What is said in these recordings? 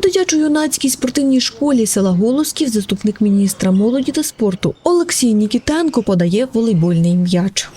Дитячо-юнацькій спортивній школі села Голосків заступник міністра молоді та спорту Олексій Нікітенко подає волейбольний м'яч.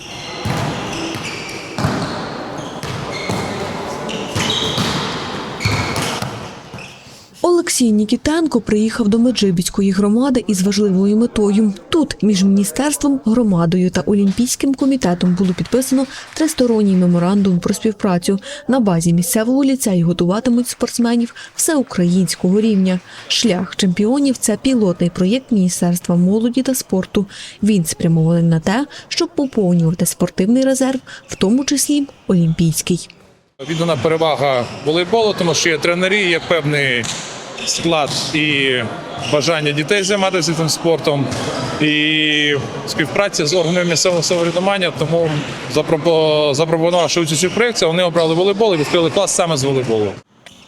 Олексій Нікітенко приїхав до Меджибіської громади із важливою метою. Тут між міністерством, громадою та олімпійським комітетом було підписано тристоронній меморандум про співпрацю. На базі місцевого ліцею готуватимуть спортсменів всеукраїнського рівня. Шлях чемпіонів це пілотний проєкт Міністерства молоді та спорту. Він спрямований на те, щоб поповнювати спортивний резерв, в тому числі олімпійський. Віддана перевага волейболу, тому що є тренери, є певний склад і бажання дітей займатися цим спортом, і співпраця з органами місцевого самоврядування. Тому запропонувавши участь у проєкті, вони обрали волейбол і відкрили клас саме з волейболу.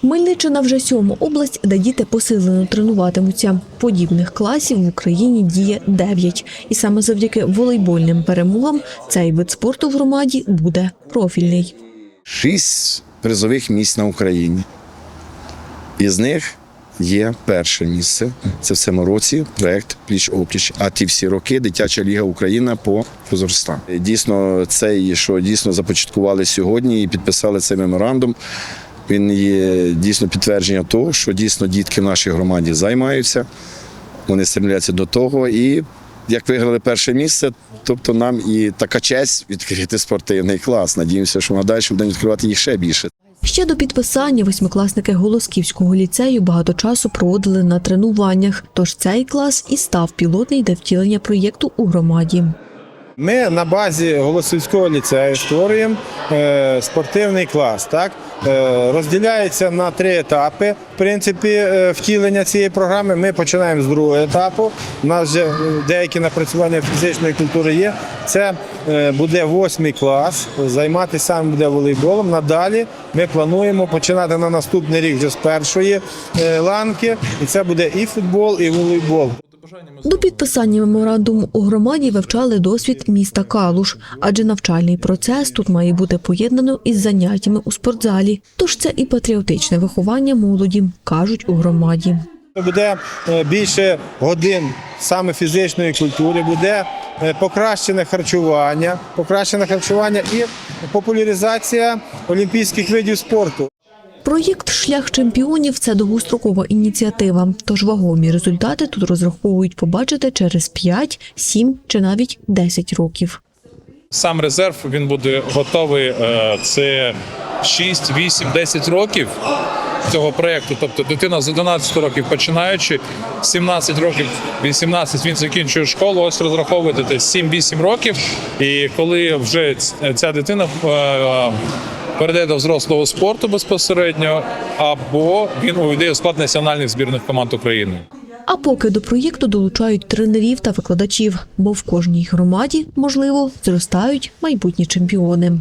Хмельниччина вже сьома область, де діти посилено тренуватимуться. Подібних класів в Україні діє дев'ять. І саме завдяки волейбольним перемогам цей вид спорту в громаді буде профільний. шість призових місць на Україні. Із них є перше місце. Це в цьому році проект пліч опліч. А ті всі роки дитяча ліга Україна по Казахстану. Дійсно, цей, що дійсно започаткували сьогодні і підписали цей меморандум. Він є дійсно підтвердження того, що дійсно дітки в нашій громаді займаються, вони стремляться до того і. Як виграли перше місце, тобто нам і така честь відкрити спортивний клас. Надіємося, що надалі будемо відкривати їх ще більше. Ще до підписання восьмикласники Голосківського ліцею багато часу проводили на тренуваннях. Тож цей клас і став пілотний для втілення проєкту у громаді. Ми на базі Голосівського ліцею створюємо спортивний клас. Так? Е, розділяється на три етапи. В принципі, е, втілення цієї програми. Ми починаємо з другого етапу. У нас вже е, деякі напрацювання фізичної культури є. Це е, буде восьмий клас. Займатися саме буде волейболом. Надалі ми плануємо починати на наступний рік вже з першої е, ланки. І це буде і футбол, і волейбол. До підписання меморандуму у громаді вивчали досвід міста Калуш, адже навчальний процес тут має бути поєднано із заняттями у спортзалі. Тож це і патріотичне виховання молоді, кажуть у громаді. Буде е, більше годин саме фізичної культури, буде е, покращене харчування, покращене харчування і популяризація олімпійських видів спорту. Проєкт Шлях чемпіонів це довгострокова ініціатива. Тож вагомі результати тут розраховують побачити через 5, 7 чи навіть 10 років. Сам резерв він буде готовий. е, Це 6, 8, 10 років цього проєкту. Тобто дитина з 11 років починаючи, 17 років, 18 він закінчує школу. Ось розраховуєте десь 7-8 років. І коли вже ця дитина е, перейде до взрослого спорту безпосередньо, або він увійде у склад національних збірних команд України. А поки до проєкту долучають тренерів та викладачів, бо в кожній громаді, можливо, зростають майбутні чемпіони.